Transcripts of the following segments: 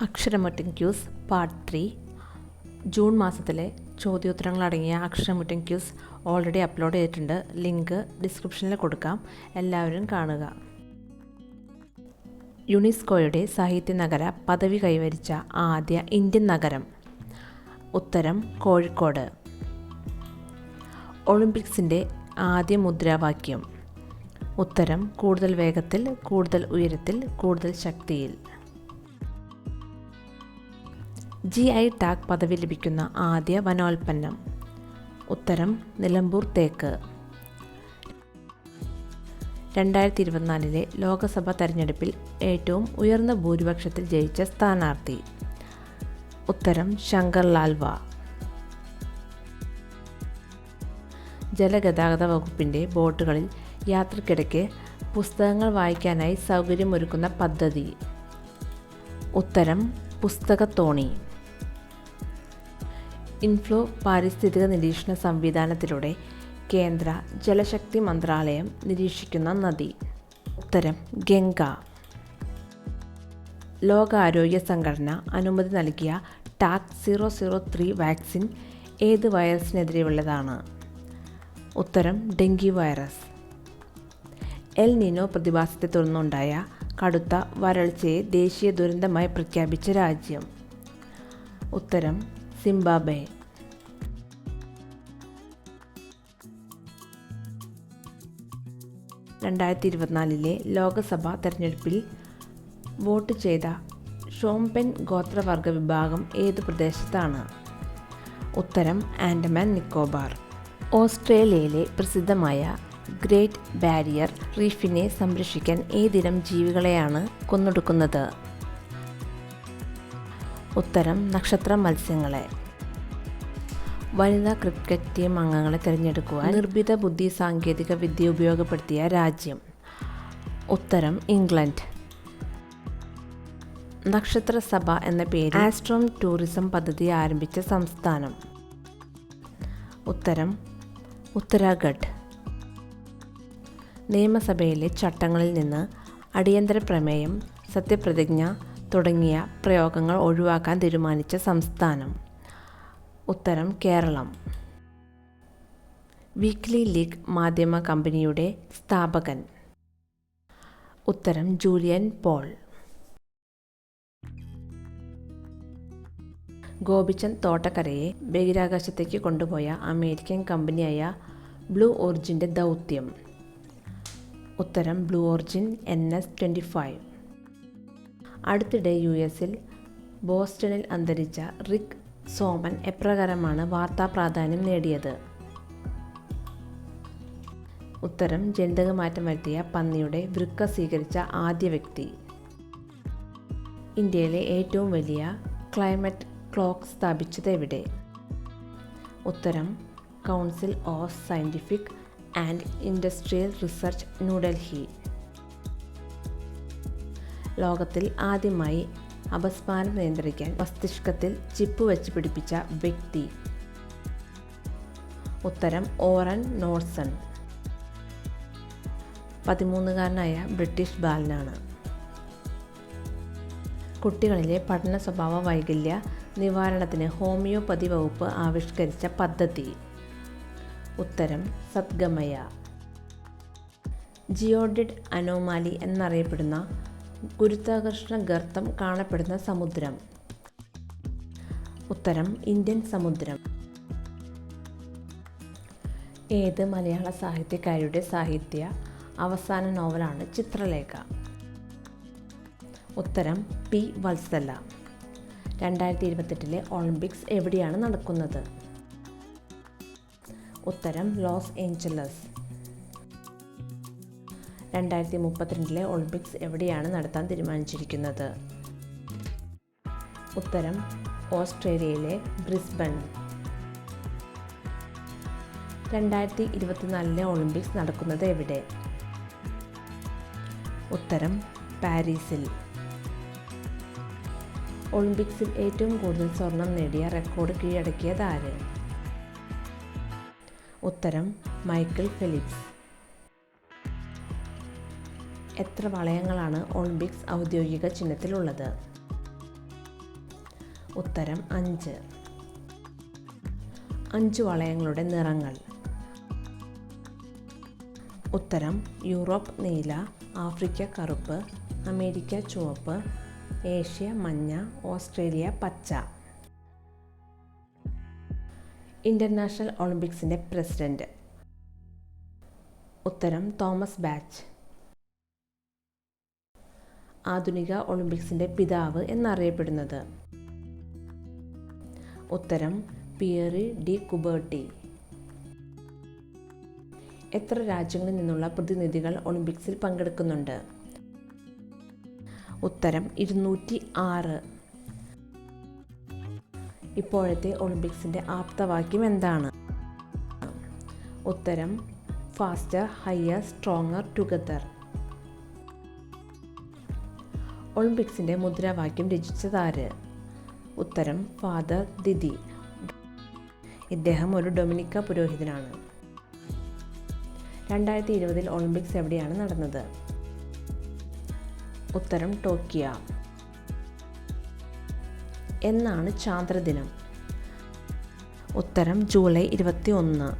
Aksharamuttam quiz part three June മാസത്തിലെ ചോദ്യോത്തരങ്ങൾ അടങ്ങിയ അക്ഷരമുറ്റം ക്യൂസ് ഓൾറെഡി അപ്ലോഡ് ചെയ്തിട്ടുണ്ട്. ലിങ്ക് ഡിസ്ക്രിപ്ഷനിൽ കൊടുക്കാം. എല്ലാവരും കാണുക. യുനെസ്കോയുടെ സാഹിത്യ നഗര പദവി കൈവരിച്ച ആദ്യ ഇന്ത്യൻ നഗരം. ഉത്തരം കോഴിക്കോട്. ഒളിമ്പിക്സിന്റെ ആദ്യ മുദ്രാവാക്യം. ഉത്തരം കൂടുതൽ വേഗത്തിൽ കൂടുതൽ ഉയരത്തിൽ കൂടുതൽ ശക്തിയിൽ. ജി ഐ ടാഗ് പദവി ലഭിക്കുന്ന ആദ്യ വനോൽപ്പന്നം. ഉത്തരം നിലമ്പൂർ തേക്ക്. രണ്ടായിരത്തി ഇരുപത്തിനാലിലെ ലോക്സഭാ തെരഞ്ഞെടുപ്പിൽ ഏറ്റവും ഉയർന്ന ഭൂരിപക്ഷത്തിൽ ജയിച്ച സ്ഥാനാർത്ഥി. ഉത്തരം ശങ്കർ ലാൽവ. ജലഗതാഗത വകുപ്പിന്റെ ബോട്ടുകളിൽ യാത്രക്കിടയ്ക്ക് പുസ്തകങ്ങൾ വായിക്കാനായി സൗകര്യമൊരുക്കുന്ന പദ്ധതി. ഉത്തരം പുസ്തകത്തോണി. ഇൻഫ്ലോ പാരിസ്ഥിതിക നിരീക്ഷണ സംവിധാനത്തിലൂടെ കേന്ദ്ര ജലശക്തി മന്ത്രാലയം നിരീക്ഷിക്കുന്ന നദി. ഉത്തരം ഗംഗ. ലോകാരോഗ്യ സംഘടന അനുമതി നൽകിയ TAK zero zero three vaccine ഏത് വൈറസിനെതിരെയുള്ളതാണ്? ഉത്തരം ഡെങ്കി വൈറസ്. എൽ നിനോ പ്രതിഭാസത്തെ തുടർന്നുണ്ടായ കടുത്ത വരൾച്ചയെ ദേശീയ ദുരന്തമായി പ്രഖ്യാപിച്ച രാജ്യം. ഉത്തരം സിംബാബെ രണ്ടായിരത്തി ഇരുപത്തിനാലിലെ ലോകസഭാ തെരഞ്ഞെടുപ്പിൽ വോട്ട് ചെയ്ത ഷോംപെൻ ഗോത്രവർഗ വിഭാഗം ഏത് പ്രദേശത്താണ്? ഉത്തരം ആൻഡമാൻ നിക്കോബാർ. ഓസ്ട്രേലിയയിലെ പ്രസിദ്ധമായ ഗ്രേറ്റ് ബാരിയർ റീഫിനെ സംരക്ഷിക്കാൻ ഏതിനം ജീവികളെയാണ് കൊന്നൊടുക്കുന്നത്? ഉത്തരം നക്ഷത്ര മത്സ്യങ്ങളെ. വനിതാ ക്രിക്കറ്റ് ടീം അംഗങ്ങളെ തിരഞ്ഞെടുക്കുവാൻ നിർമ്മിത ബുദ്ധി സാങ്കേതിക വിദ്യ ഉപയോഗപ്പെടുത്തിയ രാജ്യം. ഉത്തരം ഇംഗ്ലണ്ട്. നക്ഷത്ര സഭ എന്ന പേര് ആസ്ട്രോം ടൂറിസം പദ്ധതി ആരംഭിച്ച സംസ്ഥാനം. ഉത്തരം ഉത്തരാഖണ്ഡ്. നിയമസഭയിലെ ചട്ടങ്ങളിൽ നിന്ന് അടിയന്തര പ്രമേയം സത്യപ്രതിജ്ഞ തുടങ്ങിയ പ്രയോഗങ്ങൾ ഒഴിവാക്കാൻ തീരുമാനിച്ച സംസ്ഥാനം. ഉത്തരം കേരളം. വീക്ക്ലി ലീഗ് മാധ്യമ കമ്പനിയുടെ സ്ഥാപകൻ. ഉത്തരം ജൂലിയൻ പോൾ. ഗോപിചന്ദ് തോട്ടക്കരയെ ബഹിരാകാശത്തേക്ക് കൊണ്ടുപോയ അമേരിക്കൻ കമ്പനിയായ ബ്ലൂ ഓറിജിന്റെ ദൗത്യം. ഉത്തരം Blue Origin N S twenty five അടുത്തിടെ യു എസിൽ ബോസ്റ്റണിൽ അന്തരിച്ച റിക് സോമൻ എപ്രകാരമാണ് വാർത്താ പ്രാധാന്യം നേടിയത്? ഉത്തരം ജനിതകമാറ്റം വരുത്തിയ പന്നിയുടെ വൃക്ക സ്വീകരിച്ച ആദ്യ വ്യക്തി. ഇന്ത്യയിലെ ഏറ്റവും വലിയ ക്ലൈമറ്റ് ക്ലോക്ക് സ്ഥാപിച്ചത് എവിടെ? ഉത്തരം council of scientific and industrial research New Delhi. ലോകത്തിൽ ആദ്യമായി അപസ്മാരം നിയന്ത്രിക്കാൻ മസ്തിഷ്കത്തിൽ ചിപ്പ് വെച്ച് പിടിപ്പിച്ച വ്യക്തി. ഉത്തരം ഓറൻ നോർസൺ പതിമൂന്നുകാരനായ ബ്രിട്ടീഷ് ബാലനാണ്. കുട്ടികളിലെ പഠന സ്വഭാവ വൈകല്യ നിവാരണത്തിന് ഹോമിയോപ്പതി വകുപ്പ് ആവിഷ്കരിച്ച പദ്ധതി. ഉത്തരം സദ്ഗമയ. ജിയോഡിഡ് അനോമാലി എന്നറിയപ്പെടുന്ന ഗുരുത്വാകർഷണ ഗർത്തം കാണപ്പെടുന്ന സമുദ്രം. ഉത്തരം ഇന്ത്യൻ സമുദ്രം. ഏത് മലയാള സാഹിത്യകാരിയുടെ സാഹിത്യ അവസാന നോവലാണ് ചിത്രലേഖ? ഉത്തരം പി വത്സല. രണ്ടായിരത്തി ഇരുപത്തെട്ടിലെ ഒളിമ്പിക്സ് എവിടെയാണ് നടക്കുന്നത്? ഉത്തരം ലോസ് ഏഞ്ചലസ്. രണ്ടായിരത്തി മുപ്പത്തിരണ്ടിലെ ഒളിമ്പിക്സ് എവിടെയാണ് നടത്താൻ തീരുമാനിച്ചിരിക്കുന്നത്? ഉത്തരം ഓസ്ട്രേലിയയിലെ ബ്രിസ്ബൺ രണ്ടായിരത്തി ഇരുപത്തിനാലിലെ ഒളിമ്പിക്സ് നടക്കുന്നത് എവിടെ? ഉത്തരം പാരീസിൽ. ഒളിമ്പിക്സിൽ ഏറ്റവും കൂടുതൽ സ്വർണം നേടിയ റെക്കോർഡ് കീഴടക്കിയത് ആര്? ഉത്തരം മൈക്കിൾ ഫിലിപ്സ്. എത്ര വളയങ്ങളാണ് ഒളിമ്പിക്സ് ഔദ്യോഗിക ചിഹ്നത്തിലുള്ളത്? ഉത്തരം അഞ്ച്. അഞ്ച് വളയങ്ങളുടെ നിറങ്ങൾ. ഉത്തരം യൂറോപ്പ് നീല ആഫ്രിക്ക കറുപ്പ് അമേരിക്ക ചുവപ്പ് ഏഷ്യ മഞ്ഞ ഓസ്ട്രേലിയ പച്ച. ഇന്റർനാഷണൽ ഒളിമ്പിക്സിന്റെ പ്രസിഡന്റ്. ഉത്തരം തോമസ് ബാച്ച്. ആധുനിക ഒളിമ്പിക്സിന്റെ പിതാവ് എന്നറിയപ്പെടുന്നത്. ഉത്തരം പിയറി ഡി കുബേർട്ടി. എത്ര രാജ്യങ്ങളിൽ നിന്നുള്ള പ്രതിനിധികൾ ഒളിമ്പിക്സിൽ പങ്കെടുക്കുന്നുണ്ട്? ഉത്തരം ഇരുന്നൂറ്റി ആറ് ഇപ്പോഴത്തെ ഒളിമ്പിക്സിന്റെ ആപ്തവാക്യം എന്താണ്? ഉത്തരം ഫാസ്റ്റർ ഹയർ സ്ട്രോങ്ങർ ടുഗദർ. ഒളിമ്പിക്സിന്റെ മുദ്രാവാക്യം രചിച്ചതാര്? ഉത്തരം ഫാദർ ദിദി. ഇദ്ദേഹം ഒരു ഡൊമിനിക്ക പുരോഹിതനാണ്. രണ്ടായിരത്തി ഇരുപതിൽ ഒളിമ്പിക്സ് എവിടെയാണ് നടന്നത്? ഉത്തരം ടോക്കിയ. എന്നാണ് ചാന്ദ്രദിനം. ഉത്തരം ജൂലൈ ഇരുപത്തി ഒന്ന്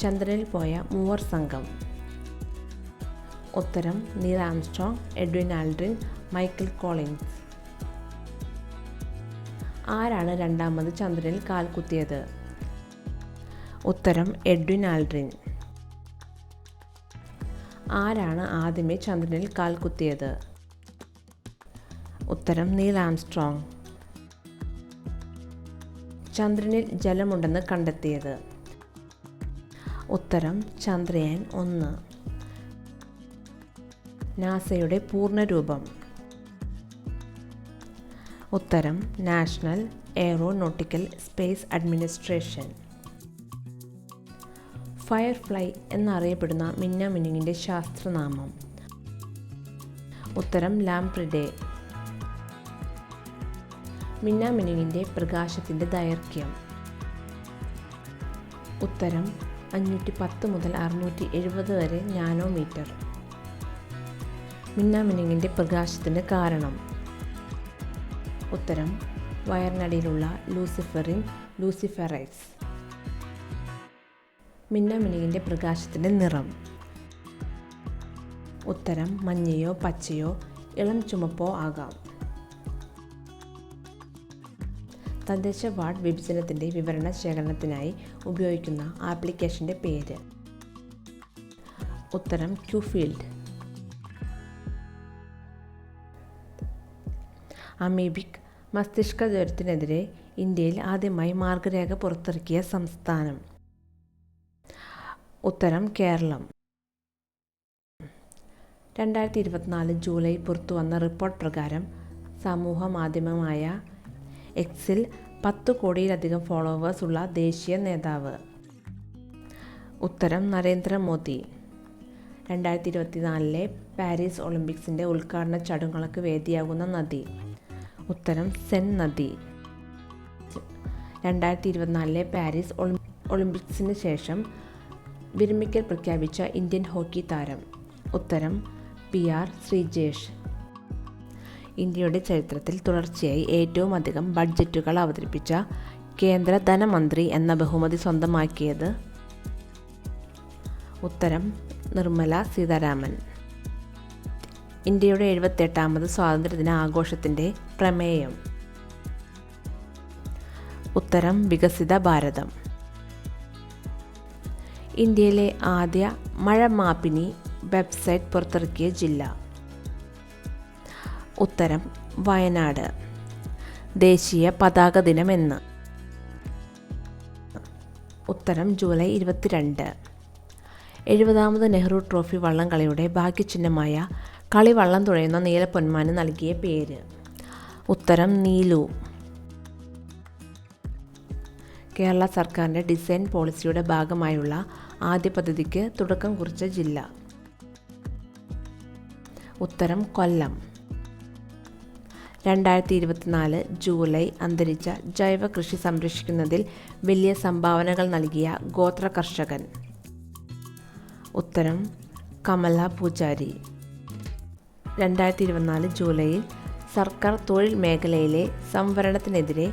ചന്ദ്രനിൽ പോയ മൂവർ സംഘം. ഉത്തരം Neil Armstrong Edwin Aldrin Michael Collins. ആരാണ് രണ്ടാമത് ചന്ദ്രനിൽ കാൽ കുത്തിയത്? ഉത്തരം എഡ്വിൻ ആൽഡ്രിൻ. ആരാണ് ആദ്യമേ ചന്ദ്രനിൽ കാൽ കുത്തിയത്? ഉത്തരം നീൽ ആംസ്ട്രോങ്. ചന്ദ്രനിൽ ജലമുണ്ടെന്ന് കണ്ടെത്തിയത്. ഉത്തരം ചന്ദ്രയാൻ ഒന്ന്. നാസയുടെ പൂർണരൂപം. ഉത്തരം national aeronautical space administration. Firefly എന്നറിയപ്പെടുന്ന മിന്നാമിനുങ്ങിന്റെ ശാസ്ത്രനാമം. ഉത്തരം ലാംപ്രിഡേ. മിന്നാമിനുങ്ങിന്റെ പ്രകാശത്തിന്റെ ദൈർഘ്യം. ഉത്തരം അഞ്ഞൂറ്റി പത്ത് മുതൽ അറുന്നൂറ്റി എഴുപത് വരെ നാനോമീറ്റർ. മിന്നാമിനുങ്ങിന്റെ പ്രകാശത്തിന് കാരണം. ഉത്തരം വയറിനടിയിലുള്ള ലൂസിഫറിൻ ലൂസിഫറൈസ്. മിന്നാമിനുങ്ങിന്റെ പ്രകാശത്തിന്റെ നിറം. ഉത്തരം മഞ്ഞയോ പച്ചയോ ഇളം ചുമപ്പോ ആകാം. തദ്ദേശ വാർഡ് വിഭജനത്തിന്റെ വിവരണ ശേഖരണത്തിനായി ഉപയോഗിക്കുന്ന ആപ്ലിക്കേഷന്റെ പേര്. ഉത്തരം ക്യൂഫീൽഡ് അമീബിക് മസ്തിഷ്ക ജ്വരത്തിനെതിരെ ഇന്ത്യയിൽ ആദ്യമായി മാർഗരേഖ പുറത്തിറക്കിയ സംസ്ഥാനം. ഉത്തരം കേരളം. രണ്ടായിരത്തി ഇരുപത്തിനാല് ജൂലൈ പുറത്തു വന്ന റിപ്പോർട്ട് പ്രകാരം സമൂഹ മാധ്യമമായ എക്സിൽ പത്ത് കോടിയിലധികം ഫോളോവേഴ്സ് ഉള്ള ദേശീയ നേതാവ്. ഉത്തരം നരേന്ദ്രമോദി രണ്ടായിരത്തി ഇരുപത്തിനാലിലെ പാരീസ് ഒളിമ്പിക്സിന്റെ ഉദ്ഘാടന ചടങ്ങുകൾക്ക് വേദിയാകുന്ന നദി. ഉത്തരം സെൻ നദി. രണ്ടായിരത്തി ഇരുപത്തിനാലിലെ പാരീസ് ഒളിമ്പിക്സിന് ശേഷം വിരമിക്കൽ പ്രഖ്യാപിച്ച ഇന്ത്യൻ ഹോക്കി താരം. ഉത്തരം പി ആർ ശ്രീജേഷ്. ഇന്ത്യയുടെ ചരിത്രത്തിൽ തുടർച്ചയായി ഏറ്റവും അധികം ബഡ്ജറ്റുകൾ അവതരിപ്പിച്ച കേന്ദ്ര ധനമന്ത്രി എന്ന ബഹുമതി സ്വന്തമാക്കിയത് ഉത്തരം നിർമ്മല സീതാരാമൻ. ഇന്ത്യയുടെ എഴുപത്തെട്ടാമത് സ്വാതന്ത്ര്യദിന ആഘോഷത്തിന്റെ പ്രമേയം. ഉത്തരം വികസിത ഭാരതം. ഇന്ത്യയിലെ ആദ്യ മഴ മാപ്പിനി വെബ്സൈറ്റ് പുറത്തിറക്കിയ ജില്ല. ഉത്തരം വയനാട്. ദേശീയ പതാക ദിനം എന്ന്. ഉത്തരം ജൂലൈ ഇരുപത്തിരണ്ട്. എഴുപതാമത് നെഹ്റു ട്രോഫി വള്ളംകളിയുടെ ഭാഗ്യചിഹ്നമായ കളി വള്ളം തുഴയുന്ന നീലപ്പൊന്മാന് നൽകിയ പേര്. ഉത്തരം നീലു. കേരള സർക്കാരിന്റെ ഡിസൈൻ പോളിസിയുടെ ഭാഗമായുള്ള ആദ്യ പദ്ധതിക്ക് തുടക്കം കുറിച്ച ജില്ല. ഉത്തരം കൊല്ലം. രണ്ടായിരത്തി ഇരുപത്തിനാല് ജൂലൈ അന്തരിച്ച ജൈവ കൃഷി സംരക്ഷിക്കുന്നതിൽ വലിയ സംഭാവനകൾ നൽകിയ ഗോത്ര കർഷകൻ. ഉത്തരം കമല പൂജാരി. രണ്ടായിരത്തി ഇരുപത്തിനാല് ജൂലൈയിൽ സർക്കാർ തൊഴിൽ മേഖലയിലെ സംവരണത്തിനെതിരെ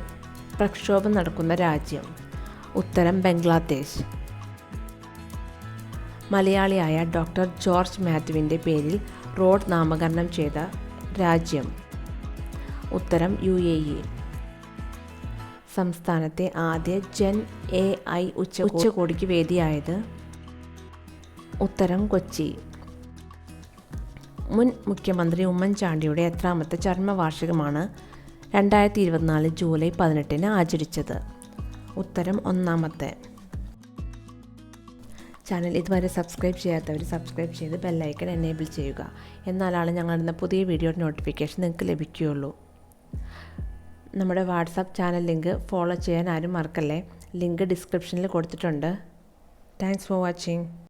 പ്രക്ഷോഭം നടക്കുന്ന രാജ്യം. ഉത്തരം ബംഗ്ലാദേശ്. മലയാളിയായ ഡോക്ടർ ജോർജ് മാത്യുവിന്റെ പേരിൽ റോഡ് നാമകരണം ചെയ്ത രാജ്യം. ഉത്തരം യു എ ഇ. സംസ്ഥാനത്തെ ആദ്യ ജെൻ എ ഐ ഉച്ച ഉച്ചകോടിക്ക് വേദിയായത് ഉത്തരം കൊച്ചി. മുൻ മുഖ്യമന്ത്രി ഉമ്മൻചാണ്ടിയുടെ എത്രാമത്തെ ചരമവാർഷികമാണ് രണ്ടായിരത്തി ഇരുപത്തിനാല് ജൂലൈ പതിനെട്ടിന് ആചരിച്ചത്. ഉത്തരം ഒന്നാമത്തെ. ചാനൽ ഇതുവരെ സബ്സ്ക്രൈബ് ചെയ്യാത്തവർ സബ്സ്ക്രൈബ് ചെയ്ത് ബെല്ലൈക്കൺ എനേബിൾ ചെയ്യുക. എന്നാലാണ് ഞങ്ങളുടെ പുതിയ വീഡിയോയുടെ നോട്ടിഫിക്കേഷൻ നിങ്ങൾക്ക് ലഭിക്കുകയുള്ളൂ. നമ്മുടെ വാട്സാപ്പ് ചാനൽ ലിങ്ക് ഫോളോ ചെയ്യാൻ ആരും മറക്കല്ലേ? ലിങ്ക് ഡിസ്ക്രിപ്ഷനിൽ കൊടുത്തിട്ടുണ്ട്. Thanks for watching.